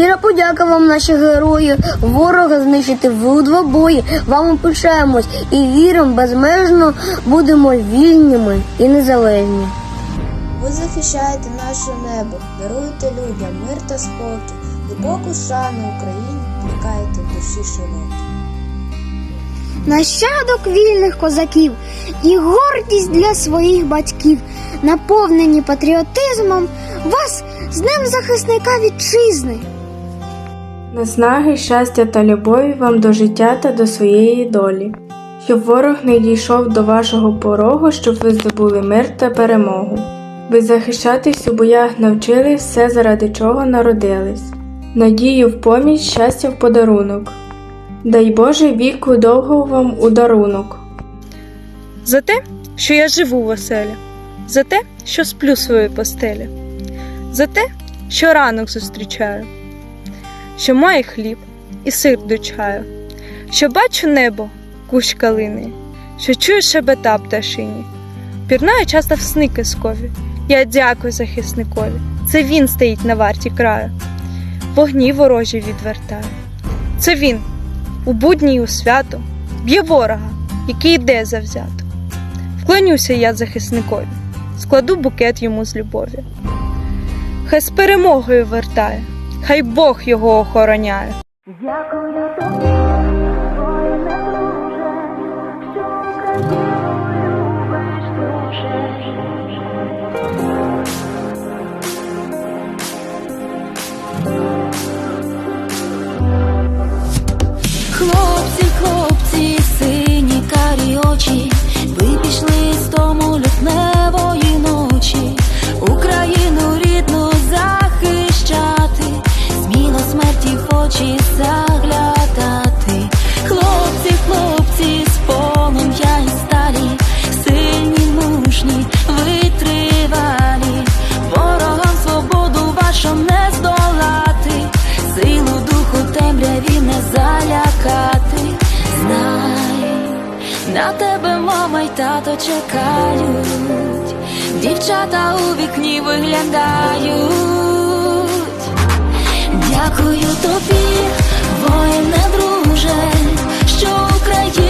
Щира подяка вам, наші герої. Ворога знищити в двобої. Вам пишаємось і віримо, безмежно будемо вільними і незалежні. Ви захищаєте наше небо, даруєте людям мир та спокій, глибоку шану Україні плекаєте в душі широкі. нащадок вільних козаків і гордість для своїх батьків, наповнені патріотизмом вас з Днем захисника вітчизни. Наснаги, щастя та любові вам до життя та до своєї долі, щоб ворог не дійшов до вашого порогу, щоб ви здобули мир та перемогу. Ви захищатись у боях навчили все, заради чого народились. Надію в поміч, щастя в подарунок. Дай Боже віку довго вам у дарунок. За те, що я живу в оселі, за те, що сплю в своїй постелі, за те, що ранок зустрічаю, що маю хліб і сир до чаю, що бачу небо, кущ калини, що чую шебета пташині. Пірнаю часто в сни казкові. Я дякую захисникові. Це він стоїть на варті краю, вогні ворожі відвертає. Це він у будні й у свято б'є ворога, який йде завзято. Вклонюся я захисникові, складу букет йому з любові. Хай з перемогою вертає, хай Бог його охороняє. Хлопці, тато чекають, дівчата у вікні виглядають. Дякую тобі, воїне друже, що Україну